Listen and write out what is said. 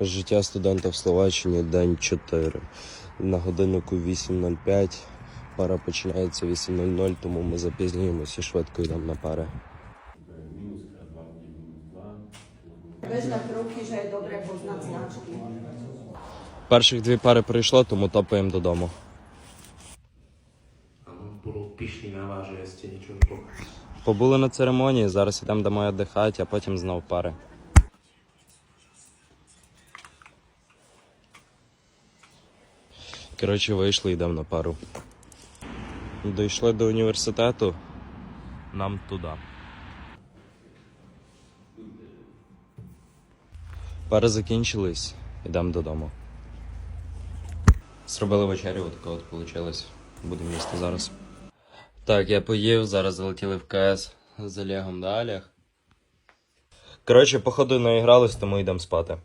Життя студента в Словаччині день 4. На годиннику 8.05. Пара починається 8.00, тому ми запізнюємося і швидко йдемо на пари. Kruki, że dobre poznać. Перших дві пари пройшло, тому топаємо додому. Побули на церемонії, зараз йдемо домой віддихати, а потім знов пари. Коротше, вийшли, йдемо на пару. Дійшли до університету. Нам туди. Пари закінчились, йдемо додому. Зробили вечерю, отако от вийшло. Будемо їсти зараз. Так, я поїв, зараз залетіли в КС з Олегом да, Олег? Коротше, походу наігрались, тому йдемо спати.